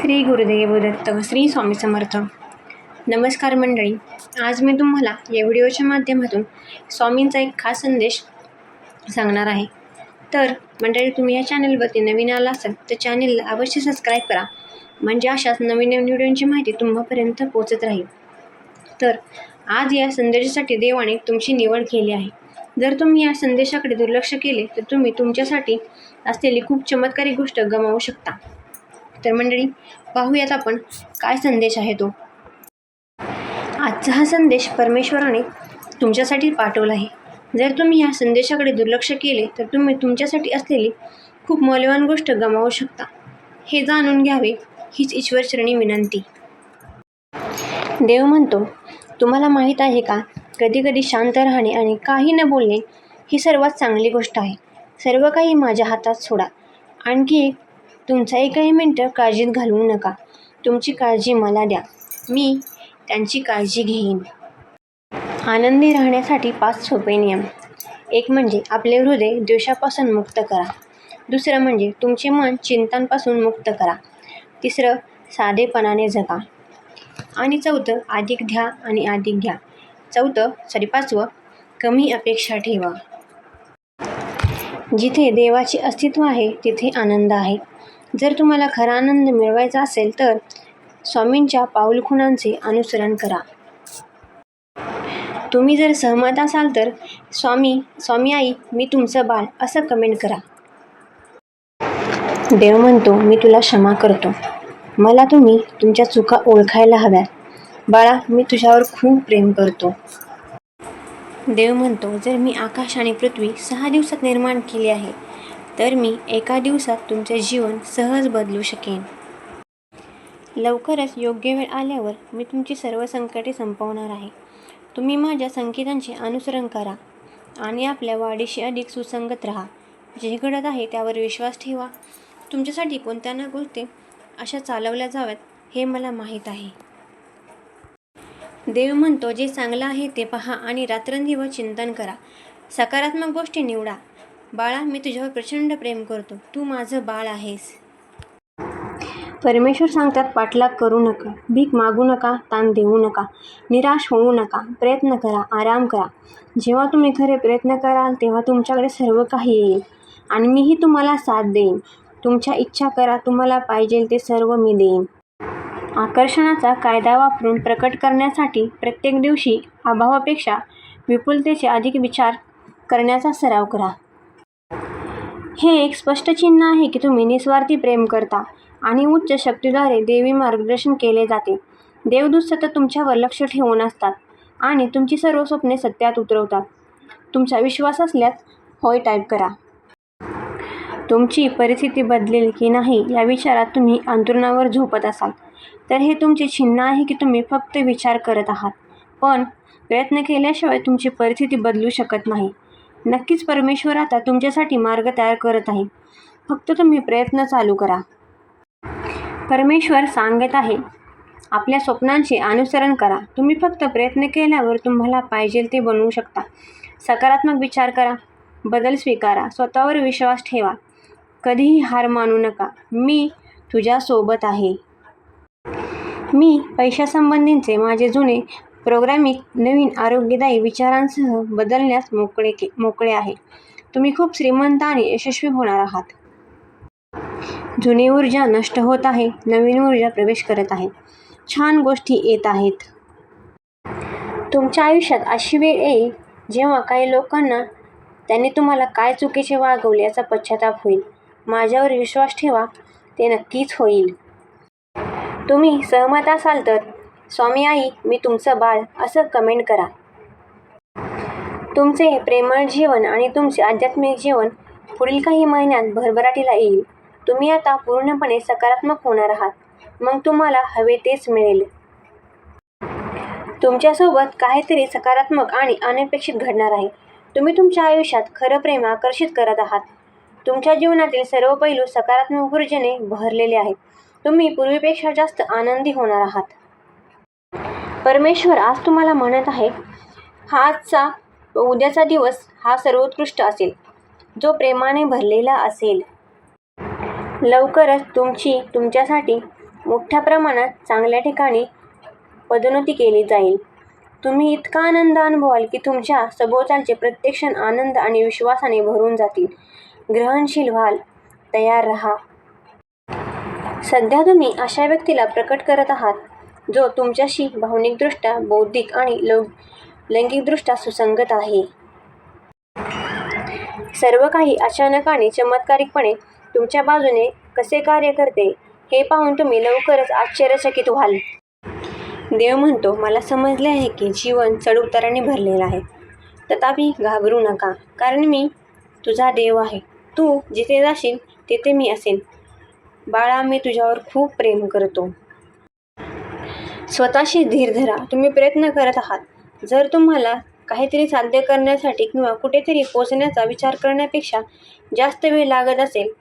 श्री गुरुदेव दत्त श्री स्वामी समर्थ. नमस्कार मंडळी आज मी तुम्हाला या व्हिडिओच्या माध्यमातून स्वामींचा एक खास संदेश सांगणार आहे. तर मंडळी तुम्ही या चॅनलवरती नवीन आला असाल तर चॅनलला अवश्य सबस्क्राईब करा. म्हणजे अशाच नवीन नवीन व्हिडिओंची माहिती तुम्हापर्यंत पोचत राहील. तर आज या संदेशासाठी देवाने तुमची निवड केली आहे. जर तुम्ही या संदेशाकडे दुर्लक्ष केले तर तुम्ही तुमच्यासाठी असलेली खूप चमत्कारी गोष्ट गमावू शकता. तर मंडळी पाहूयात आपण काय संदेश आहे तो. आजचा हा संदेश परमेश्वराने तुमच्यासाठी पाठवला आहे. जर तुम्ही या संदेशाकडे दुर्लक्ष केले तर तुम्ही तुमच्यासाठी असलेली खूप मौल्यवान गोष्ट गमावू शकता. हे जाणून घ्यावे हीच ईश्वरचरणी विनंती. देव म्हणतो तुम्हाला माहीत आहे का कधी कधी शांत राहणे आणि काही न बोलणे ही सर्वात चांगली गोष्ट आहे. सर्व काही माझ्या हातात सोडा. आणखी एक तुमचा एकही मिनटं काळजीत घालवू नका. तुमची काळजी मला द्या. मी त्यांची काळजी घेईन. आनंदी राहण्यासाठी पाच सोपे नियम. एक म्हणजे आपले हृदय द्वेषापासून मुक्त करा. दुसरं म्हणजे तुमचे मन चिंतांपासून मुक्त करा. तिसरं साधेपणाने जगा. आणि चौथं अधिक घ्या आणि अधिक घ्या. चौथं सॉरी पाचवं कमी अपेक्षा ठेवा. जिथे देवाचे अस्तित्व आहे तिथे आनंद आहे. जर तुम्हाला खरा आनंद मिळवायचा असेल तर स्वामींच्या पाऊलखुणांचे अनुसरण करा. तुम्ही जर सहमत असाल तर स्वामी स्वामी आई मी तुमचं बाळ असं कमेंट करा. देव म्हणतो मी तुला क्षमा करतो. मला तुम्ही तुमच्या चुका ओळखायला हव्यात. बाळा मी तुझ्यावर खूप प्रेम करतो. देव म्हणतो जर मी आकाश आणि पृथ्वी सहा दिवसात निर्माण केली आहे तर मी एका दिवसात तुमचे जीवन सहज बदलू शकेन. लवकरच योग्य वेळ आल्यावर मी तुमची सर्व संकटे संपवणार आहे. तुम्ही माझ्या संकेतांचे अनुसरण करा आणि आपल्या वाढीशी अधिक सुसंगत राहा. जे घडत आहे त्यावर विश्वास ठेवा. तुमच्यासाठी कोणत्या ना गोष्टी अशा चालवल्या जाव्यात हे मला माहीत आहे. देव म्हणतो जे चांगलं आहे ते पहा आणि रात्रंदिवस चिंतन करा. सकारात्मक गोष्टी निवडा. बाळा मी तुझ्यावर प्रचंड प्रेम करतो. तू माझं बाळ आहेस. परमेश्वर सांगतात पाठलाग करू नका भीक मागू नका ताण देऊ नका निराश होऊ नका प्रयत्न करा आराम करा. जेव्हा तुम्ही खरे प्रयत्न कराल तेव्हा तुमच्याकडे सर्व काही येईल आणि मीही तुम्हाला साथ देईन. तुमच्या इच्छा करा तुम्हाला पाहिजे ते सर्व मी देईन. आकर्षणाचा कायदा वापरून प्रकट करण्यासाठी प्रत्येक दिवशी अभावापेक्षा विपुलतेचे अधिक विचार करण्याचा सराव करा. हे एक स्पष्ट चिन्ह आहे की तुम्ही निस्वार्थी प्रेम करता आणि उच्च शक्तीद्वारे देवी मार्गदर्शन केले जाते. देवदूत सतत तुमच्यावर लक्ष ठेवून असतात आणि तुमची सर्व स्वप्ने सत्यात उतरवतात. तुमचा विश्वास असल्यास होय टाईप करा. तुमची परिस्थिती बदलेल की नाही या विचारात तुम्ही अंतरुणावर झोपत असाल. तर हे तुमचे चिन्ह आहे की तुम्ही फक्त विचार करत आहात. पण प्रयत्न केल्याशिवाय तुमची परिस्थिती बदलू शकत नाही. नक्कीच परमेश्वर आता तुमच्यासाठी मार्ग तयार करत आहे. फक्त तुम्ही प्रयत्न चालू करा. परमेश्वर सांगत आहे आपल्या स्वप्नांचे अनुसरण करा. तुम्ही फक्त प्रयत्न केल्यावर तुम्हाला पाहिजे ते बनवू शकता. सकारात्मक विचार करा बदल स्वीकारा स्वतःवर विश्वास ठेवा. कधीही हार मानू नका. मी तुझ्यासोबत आहे. मी पैशासंबंधीचे माझे जुने प्रोग्रामिक नवीन आरोग्यदायी विचारांसह बदलण्यास मोकळे के मोकळे आहे. तुम्ही खूप श्रीमंत आणि यशस्वी होणार आहात. जुनी ऊर्जा नष्ट होत आहे नवीन ऊर्जा प्रवेश करत आहे. छान गोष्टी येत आहेत. तुमच्या आयुष्यात अशी वेळ येईल जेव्हा काही लोकांना त्यांनी तुम्हाला काय चुकीचे वागवले याचा पश्चाताप होईल. माझ्यावर विश्वास ठेवा ते नक्कीच होईल. तुम्ही सहमत असाल तर स्वामी आई मी तुमचं बाळ असं कमेंट करा. तुमचे प्रेमळ जीवन आणि तुमचे आध्यात्मिक जीवन पुढील काही महिन्यात भरभराटीला येईल. तुम्ही आता पूर्णपणे सकारात्मक होणार आहात. मग तुम्हाला हवे तेच मिळेल. तुमच्यासोबत काहीतरी सकारात्मक आणि अनपेक्षित घडणार आहे. तुम्ही तुमच्या आयुष्यात खरं प्रेम आकर्षित करत आहात. तुमच्या जीवनातील सर्व पैलू सकारात्मक ऊर्जेने भरलेले आहेत. तुम्ही पूर्वीपेक्षा जास्त आनंदी होणार आहात. परमेश्वर आज तुम्हाला म्हणत आहे हा आजचा उद्याचा दिवस हा सर्वोत्कृष्ट असेल जो प्रेमाने भरलेला असेल. लवकरच तुमची तुमच्यासाठी मोठ्या प्रमाणात चांगल्या ठिकाणी पदोन्नती केली जाईल. तुम्ही इतका आनंद अनुभवाल की तुमच्या सभोवतालचे प्रत्येक क्षण आनंद आणि विश्वासाने भरून जातील. ग्रहणशील व्हाल तयार रहा. सध्या तुम्ही अशा व्यक्तीला प्रकट करत आहात जो तुमच्याशी भावनिकदृष्ट्या बौद्धिक आणि लौ लैंगिकदृष्ट्या सुसंगत आहे. सर्व काही अचानक आणि चमत्कारिकपणे तुमच्या बाजूने कसे कार्य करते हे पाहून तुम्ही लवकरच आश्चर्यचकित व्हाल. देव म्हणतो मला समजले आहे की जीवन चढउताराने भरलेलं आहे. तथापि घाबरू नका कारण मी तुझा देव आहे. तू जिथे जाशील तिथे मी असेन. बाळा मी तुझ्यावर खूप प्रेम करतो. स्वतःशी धीर धरा. तुम्ही प्रयत्न करत आहात. जर तुम्हाला काहीतरी साध्य करण्यासाठी किंवा कुठेतरी पोचण्याचा विचार करण्यापेक्षा जास्त वेळ लागत असेल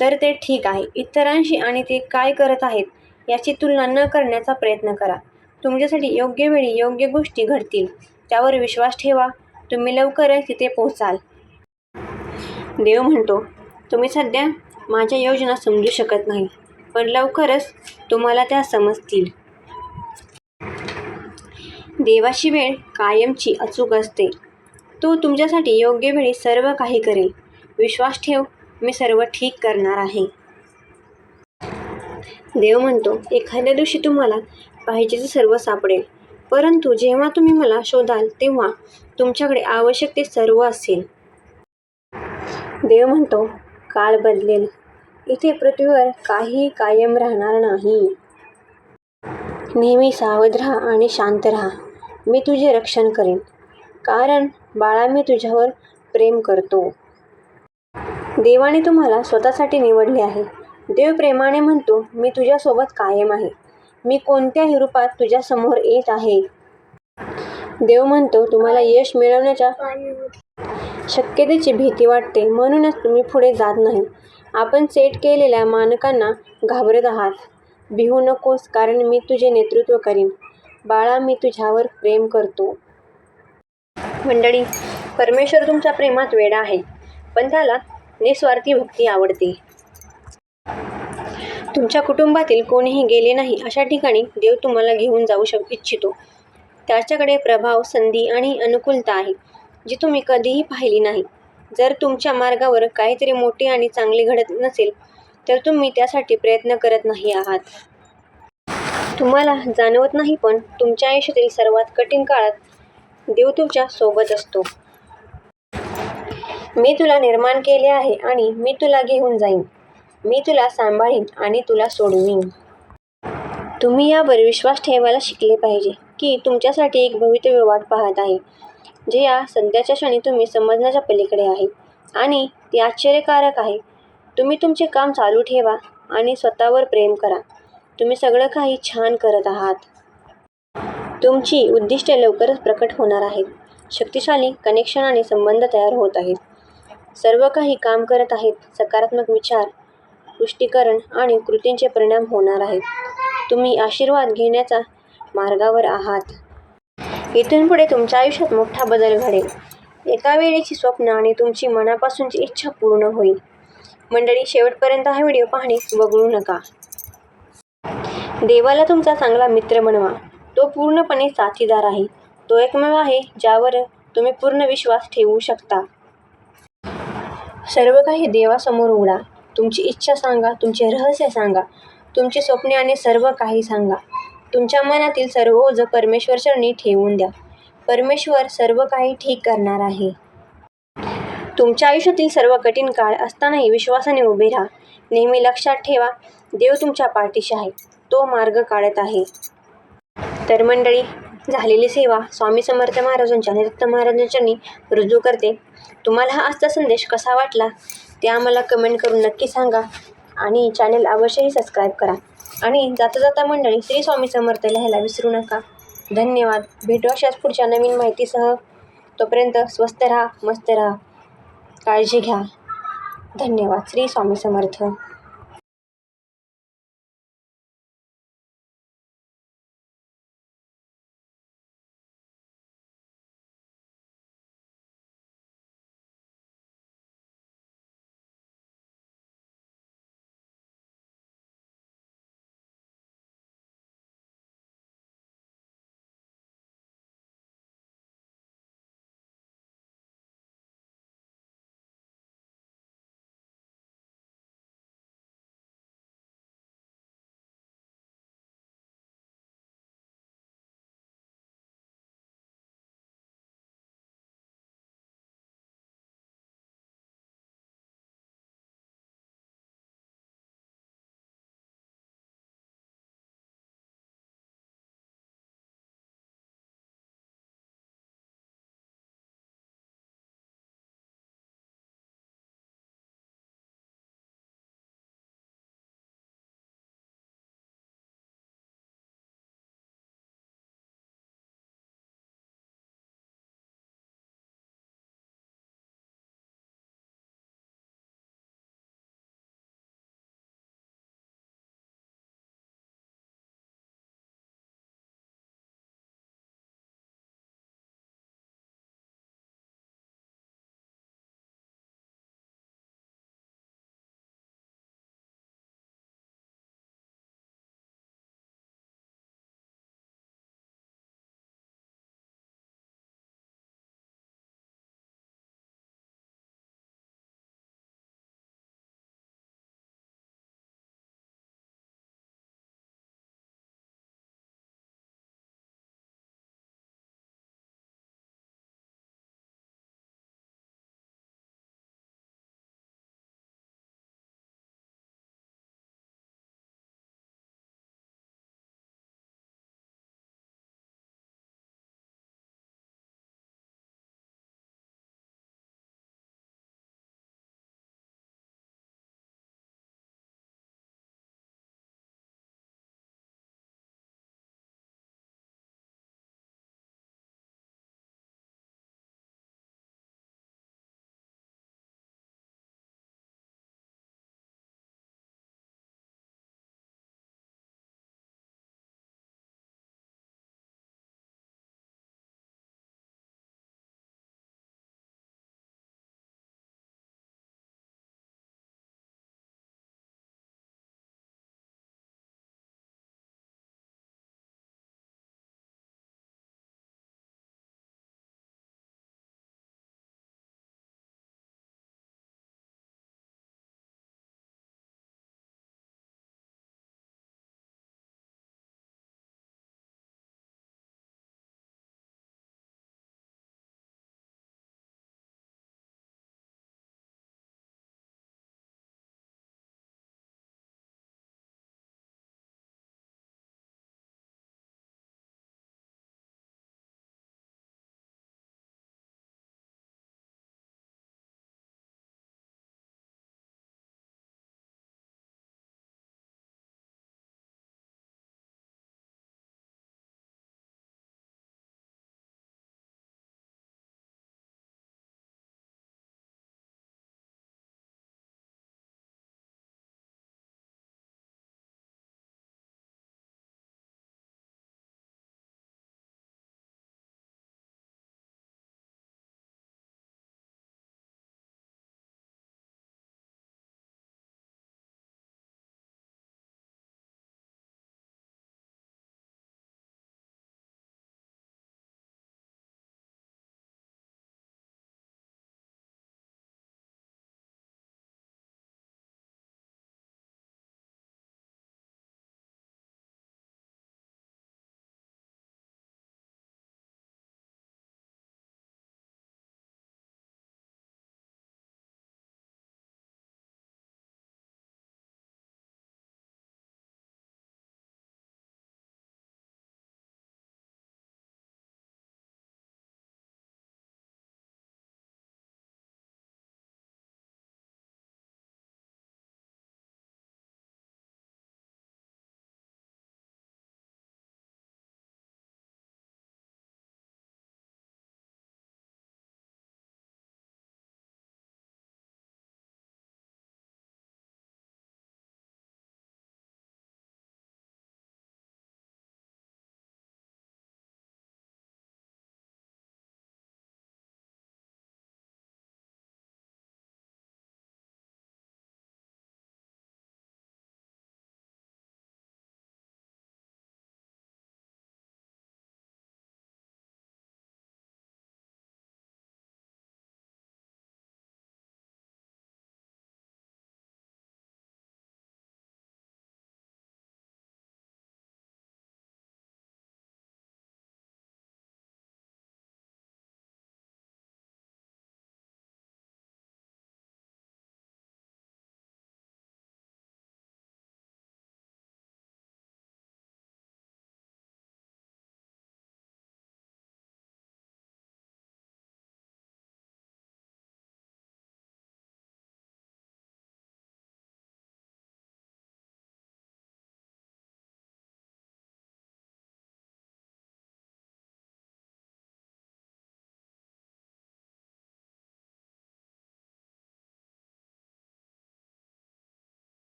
तर ते ठीक आहे. इतरांशी आणि ते काय करत आहेत याची तुलना न करण्याचा प्रयत्न करा. तुमच्यासाठी योग्य वेळी योग्य गोष्टी घडतील. त्यावर विश्वास ठेवा. तुम्ही लवकरच तिथे पोहोचाल. देव म्हणतो तुम्ही सध्या माझ्या योजना समजू शकत नाही पण लवकरच तुम्हाला त्या समजतील. देवाची वेळ कायमची अचूक असते. तो तुमच्यासाठी योग्य वेळी सर्व काही करेल. विश्वास ठेव मी सर्व ठीक करणार आहे. देव म्हणतो एखाद्या दिवशी तुम्हाला पाहिजे ते सर्व सापडेल. परंतु जेव्हा तुम्ही मला शोधाल तेव्हा तुमच्याकडे आवश्यक ते सर्व असेल. देव म्हणतो काळ बदलेल. इथे पृथ्वीवर काही कायम राहणार नाही. नेहमी सावध राहा आणि शांत राहा. मी तुझे रक्षण करेन. कारण बाळा मी तुझ्यावर प्रेम करतो. देवाने तुम्हाला स्वतःसाठी निवडले आहे. देव प्रेमाने म्हणतो मी तुझ्यासोबत कायम आहे. मी कोणत्याही रूपात तुझ्यासमोर येत आहे. देव म्हणतो तुम्हाला यश मिळवण्याच्या शक्यतेची भीती वाटते. म्हणूनच तुम्ही पुढे जात नाही. आपण सेट केलेल्या मानकांना घाबरत आहात. भिवू नकोस कारण मी तुझे नेतृत्व करीन. बाळा मी तुझ्यावर प्रेम करतो. मंडळी परमेश्वर तुमच्या प्रेमात वेडा आहे पण त्याला निस्वार्थी भक्ती आवडते. तुमच्या कुटुंबातील कोणीही गेले नाही अशा ठिकाणी देव तुम्हाला घेऊन जाऊ शक इच्छितो. त्याच्याकडे प्रभाव संधी आणि अनुकूलता आहे जी तुम्ही कधीही पाहिली नाही. जर तुमच्या मार्गावर काहीतरी मोठे आणि चांगले घडत नसेल तर तुम्ही त्यासाठी प्रयत्न करत नाही आहात. तुम्हाला जाणवत नाही पण तुमच्या आयुष्यातील सर्वात कठीण काळात देव तुमच्यासोबत असतो. मी तुला निर्माण केले आहे आणि मी तुला घेऊन जाईन. मी तुला सांभाळीन आणि तुला सोडवीन. तुम्ही यावर विश्वास ठेवायला शिकले पाहिजे की तुमच्यासाठी एक भवितव्य वाट पाहत आहे जे या सध्याच्या क्षणी तुम्ही समजण्याच्या पलीकडे आहे आणि ते आश्चर्यकारक आहे. तुम्ही तुमचे काम चालू ठेवा आणि स्वतःवर प्रेम करा. तुम्ही सगळं काही छान करत आहात. तुमची उद्दिष्टे लवकरच प्रकट होणार आहेत. शक्तिशाली कनेक्शन आणि संबंध तयार होत आहेत. सर्व काही काम करत आहेत. सकारात्मक विचार पुष्टीकरण आणि कृतींचे परिणाम होणार आहेत. तुम्ही आशीर्वाद घेण्याचा मार्गावर आहात. इथून पुढे तुमच्या आयुष्यात मोठा बदल घडेल. एका वेळेची स्वप्न आणि तुमची मनापासूनची इच्छा पूर्ण होईल. मंडळी शेवटपर्यंत हा व्हिडिओ पाहणे वगळू नका. देवाला तुमचा चांगला मित्र बनवा. तो पूर्णपणे साथीदार आहे. तो एकमेव आहे ज्यावर तुम्ही पूर्ण विश्वास ठेवू शकता. सर्व काही देवासमोर उघडा. तुमची इच्छा सांगा तुमचे रहस्य सांगा तुमची स्वप्ने आणि सर्व काही सांगा. तुमच्या मनातील सर्व ओझं परमेश्वर चरणी ठेवून द्या. परमेश्वर सर्व काही ठीक करणार आहे. तुमच्या आयुष्यातील सर्व कठीण काळ असतानाही विश्वासाने उभे राहा. नेहमी लक्षात ठेवा देव तुमच्या पाठीशी आहे. तो मार्ग काढत आहे. तर मंडळी झालेली सेवा स्वामी समर्थ महाराजांच्या निरुक्त महाराजांच्यानी रुजू करते. तुम्हाला हा आजचा संदेश कसा वाटला? ते आम्हाला कमेंट करून नक्की सांगा आणि चॅनल अवश्यही सबस्क्राईब करा. आणि जाता जाता मंडळी श्री स्वामी समर्थ लिहायला विसरू नका. धन्यवाद. भेटू अशाच पुढच्या नवीन माहितीसह. तोपर्यंत स्वस्त राहा मस्त राहा. काळजी घ्या. धन्यवाद. श्री स्वामी समर्थ.